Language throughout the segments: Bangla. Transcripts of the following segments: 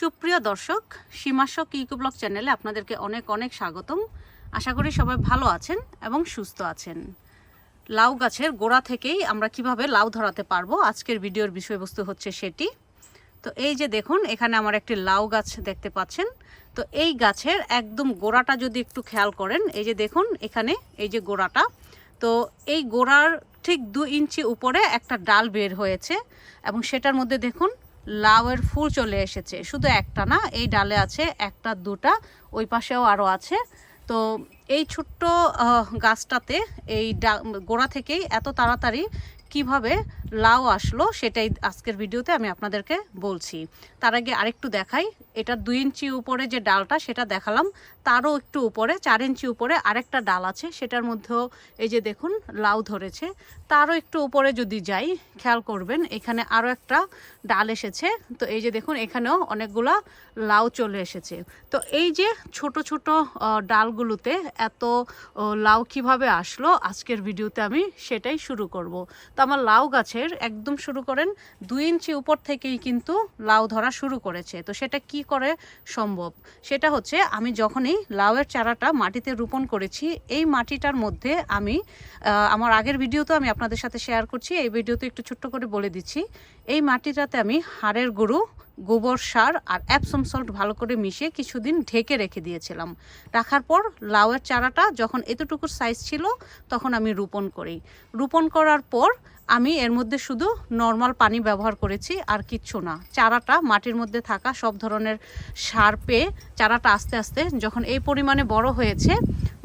সুপ্রিয় দর্শক, সীমাশক ইকো ব্লগ চ্যানেলে আপনাদেরকে অনেক অনেক স্বাগতম। আশা করি সবাই ভালো আছেন এবং সুস্থ আছেন। লাউ গাছের গোড়া থেকেই আমরা কীভাবে লাউ ধরাতে পারব, আজকের ভিডিওর বিষয়বস্তু হচ্ছে সেটি। তো এই যে দেখুন, এখানে আমার একটি লাউ গাছ দেখতে পাচ্ছেন। তো এই গাছের একদম গোড়াটা যদি একটু খেয়াল করেন, এই যে দেখুন, এখানে এই যে গোড়াটা। তো এই গোড়ার ঠিক দু ইঞ্চি উপরে একটা ডাল বের হয়েছে এবং সেটার মধ্যে দেখুন লাউয়ের ফুল চলে এসেছে। শুধু একটা না, এই ডালে আছে একটা, দুটা, ওই পাশেও আরও আছে। তো এই ছোট্ট গাছটাতে, এই গোড়া থেকেই এত তাড়াতাড়ি কীভাবে লাউ আসলো সেটাই আজকের ভিডিওতে আমি আপনাদেরকে বলছি। তার আগে আরেকটু দেখাই। এটা দুই ইঞ্চি উপরে যে ডালটা, সেটা দেখালাম। তারও একটু উপরে, চার ইঞ্চি উপরে আরেকটা ডাল আছে। সেটার মধ্যেও এই যে দেখুন, লাউ ধরেছে। তারও একটু উপরে যদি যাই, খেয়াল করবেন, এখানে আরও একটা ডাল এসেছে। তো এই যে দেখুন, এখানেও অনেকগুলা লাউ চলে এসেছে। তো এই যে ছোট ছোট ডালগুলোতে এত লাউ কীভাবে আসলো, আজকের ভিডিওতে আমি সেটাই শুরু করব। আমার লাউ গাছের একদম শুরু করেন দুই ইঞ্চি উপর থেকেই কিন্তু লাউ ধরা শুরু করেছে। তো সেটা কি করে সম্ভব? সেটা হচ্ছে আমি যখনই লাউয়ের চারাটা মাটিতে রোপণ করেছি, এই মাটিটার মধ্যে আমি আমার আগের ভিডিওতে আমি আপনাদের সাথে শেয়ার করছি, এই ভিডিওতে একটু ছোট্ট করে বলে দিচ্ছি। এই মাটিটাতে আমি হাড়ের গরু গোবর সার আর অ্যাপসম সল্ট ভালো করে মিশিয়ে কিছুদিন ঢেকে রেখে দিয়েছিলাম। রাখার পর লাউয়ের চারাটা যখন এতটুকু সাইজ ছিল, তখন আমি রোপণ করি। রোপণ করার পর আমি এর মধ্যে শুধু নর্মাল পানি ব্যবহার করেছি আর কিচ্ছু না। চারাটা মাটির মধ্যে থাকা সব ধরনের সার পেয়ে চারাটা আস্তে আস্তে যখন এই পরিমাণে বড় হয়েছে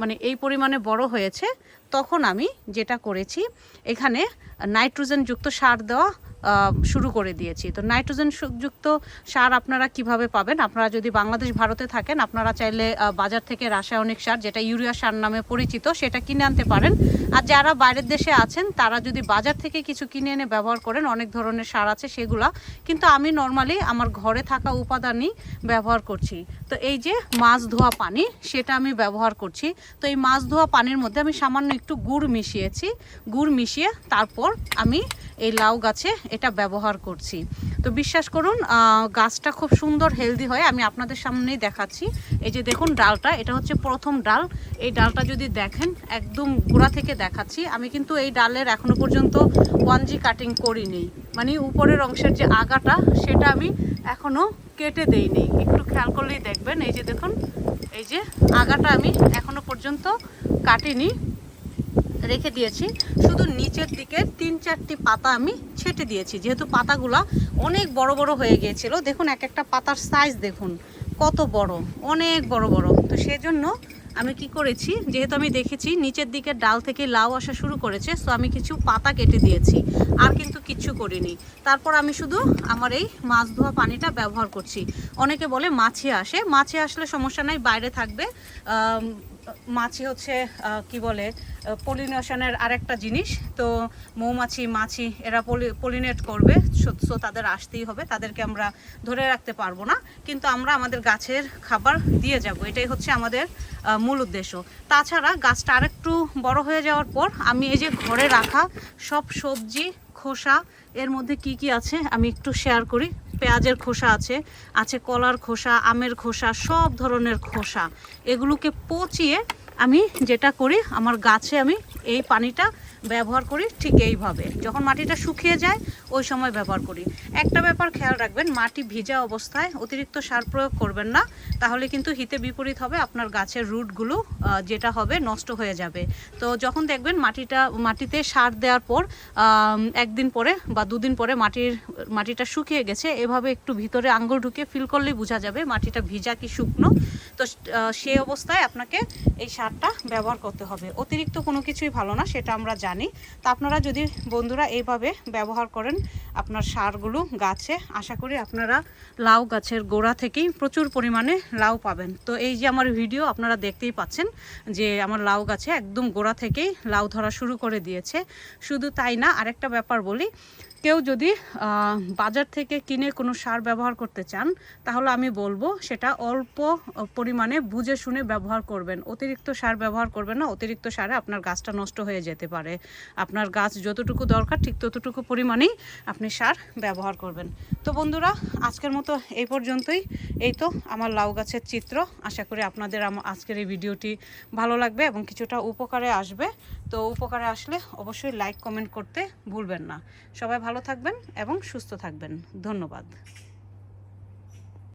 মানে এই পরিমাণে বড় হয়েছে, তখন আমি যেটা করেছি, এখানে নাইট্রোজেনযুক্ত সার দেওয়া শুরু করে দিয়েছি। তো নাইট্রোজেন যুক্ত সার আপনারা কীভাবে পাবেন? আপনারা যদি বাংলাদেশ, ভারতে থাকেন, আপনারা চাইলে বাজার থেকে রাসায়নিক সার, যেটা ইউরিয়া সার নামে পরিচিত, সেটা কিনে আনতে পারেন। আর যারা বাইরের দেশে আছেন, তারা যদি বাজার থেকে কিছু কিনে এনে ব্যবহার করেন, অনেক ধরনের সার আছে সেগুলা। কিন্তু আমি নর্মালি আমার ঘরে থাকা উপাদানই ব্যবহার করছি। তো এই যে মাছ ধোয়া পানি, সেটা আমি ব্যবহার করছি। তো এই মাছ ধোয়া পানির মধ্যে আমি সামান্য একটু গুড় মিশিয়েছি। গুড় মিশিয়ে তারপর আমি এই লাউ গাছে এটা ব্যবহার করছি। তো বিশ্বাস করুন গাছটা খুব সুন্দর হেলদি হয়। আমি আপনাদের সামনেই দেখাচ্ছি। এই যে দেখুন ডালটা, এটা হচ্ছে প্রথম ডাল। এই ডালটা যদি দেখেন, একদম গোড়া থেকে দেখাচ্ছি। আমি কিন্তু এই ডালের এখনও পর্যন্ত ওয়ান জি কাটিং করিনি। মানে উপরের অংশের যে আগাটা, সেটা আমি এখনও কেটে দেইনি। একটু খেয়াল করলেই দেখবেন। এই যে দেখুন, এই যে আগাটা আমি এখনও পর্যন্ত কাটিনি। রেখে দিয়েছি। শুধু নিচের দিকে তিন চারটি পাতা আমি ছেটে দিয়েছি। যেহেতু পাতাগুলা অনেক বড় বড় হয়ে গিয়েছিল, দেখুন এক একটা পাতার সাইজ দেখুন, কত বড়, অনেক বড় বড়। তো সেজন্য আমি কি করেছি, যেহেতু আমি দেখেছি নিচের দিকে ডাল থেকে লাউ আসা শুরু করেছে সো আমি কিছু পাতা কেটে দিয়েছি, আর কিন্তু কিচ্ছু করিনি। তারপর আমি শুধু আমার এই মাছ ধোয়া পানিটা ব্যবহার করছি। অনেকে বলে মাছে আসে, মাছে আসলে সমস্যা নাই, বাইরে থাকবে। মাছি হচ্ছে কি বলে পলিনেশনের আরেকটা জিনিস। তো মৌমাছি, মাছি, এরা পলিনেট করবে, সো তাদের আসতেই হবে, তাদেরকে আমরা ধরে রাখতে পারব না। কিন্তু আমরা আমাদের গাছের খাবার দিয়ে যাব, এটাই হচ্ছে আমাদের মূল উদ্দেশ্য। তাছাড়া গাছটা আরেকটু বড় হয়ে যাওয়ার পর আমি এই যে ঘরে রাখা সব সবজি, খোসা, এর মধ্যে কি কি আছে আমি একটু শেয়ার করি। পেঁয়াজের খোসা আছে আছে কলার খোসা, আমের খোসা, সব ধরনের খোসা। এগুলোকে পচিয়ে আমি যেটা করি, আমার গাছে আমি এই পানিটা ব্যবহার করি ঠিক এইভাবে। যখন মাটিটা শুকিয়ে যায়, ওই সময় ব্যবহার করি। একটা ব্যাপার খেয়াল রাখবেন, মাটি ভিজা অবস্থায় অতিরিক্ত সার প্রয়োগ করবেন না, তাহলে কিন্তু হিতে বিপরীত হবে আপনার গাছের রুটগুলো যেটা হবে নষ্ট হয়ে যাবে। তো যখন দেখবেন মাটিটা, মাটিতে সার দেওয়ার পর একদিন পরে বা দুদিন পরে মাটির, মাটিটা শুকিয়ে গেছে, এভাবে একটু ভিতরে আঙ্গুল ঢুকিয়ে ফিল করলেই বোঝা যাবে মাটিটা ভিজা কি শুকনো। তো সেই অবস্থায় আপনাকে এই সারটা ব্যবহার করতে হবে। অতিরিক্ত কোনো কিছুই ভালো না, সেটা আমরা জানি। তো আপনারা যদি বন্ধুরা এইভাবে ব্যবহার করেন, আপনার সারগুলো গাছে, আশা করি আপনারা লাউ গাছের গোড়া থেকেই প্রচুর পরিমাণে লাউ পাবেন। তো এই যে আমার ভিডিও, আপনারা দেখতেই পাচ্ছেন যে আমার লাউ গাছে একদম গোড়া থেকেই লাউ ধরা শুরু করে দিয়েছে। শুধু তাই না, আরেকটা ব্যাপার বলি, কেউ যদি বাজার থেকে কিনে কোনো সার ব্যবহার করতে চান, তাহলে আমি বলব সেটা অল্প পরিমাণে বুঝে শুনে ব্যবহার করবেন। অতিরিক্ত সার ব্যবহার করবেন না, অতিরিক্ত সারে আপনার গাছটা নষ্ট হয়ে যেতে পারে। আপনার গাছ যতটুকু দরকার, ঠিক ততটুকু পরিমাণেই আপনি সার ব্যবহার করবেন। তো বন্ধুরা, আজকের মতো এই পর্যন্তই। এই তো আমার লাউ গাছের চিত্র। আশা করি আপনাদের আজকের এই ভিডিওটি ভালো লাগবে এবং কিছুটা উপকারে আসবে। তো উপকারে আসলে অবশ্যই লাইক কমেন্ট করতে ভুলবেন না। সবাই ভালো থাকবেন এবং সুস্থ থাকবেন। ধন্যবাদ।